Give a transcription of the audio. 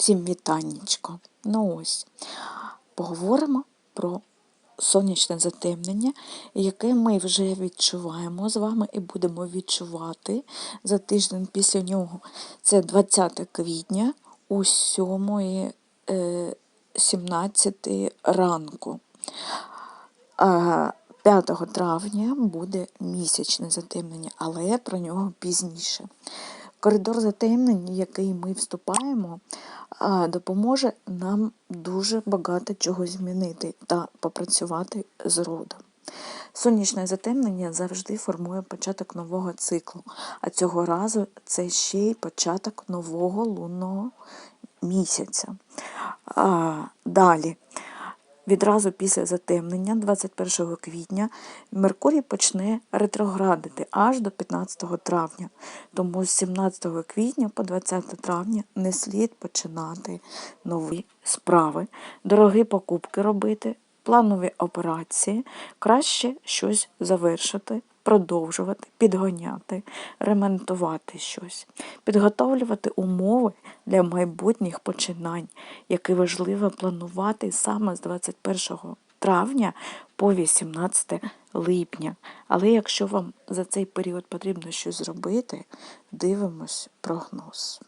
Всім вітаннячко. Ну ось, поговоримо про сонячне затемнення, яке ми вже відчуваємо з вами і будемо відчувати за тиждень після нього. Це 20 квітня у 7 е, 17 ранку. 5 травня буде місячне затемнення, але про нього пізніше. Коридор затемнень, в який ми вступаємо, допоможе нам дуже багато чого змінити та попрацювати з родом. Сонячне затемнення завжди формує початок нового циклу, а цього разу це ще й початок нового лунного місяця. А, далі. Відразу після затемнення, 21 квітня, Меркурій почне ретроградити аж до 15 травня. Тому з 17 квітня по 20 травня не слід починати нові справи, дорогі покупки робити, планові операції. Краще щось завершити, продовжувати, підганяти, ремонтувати щось, підготовлювати умови для майбутніх починань, які важливо планувати саме з 21 травня по 18 липня. Але якщо вам за цей період потрібно щось зробити, дивимось прогноз.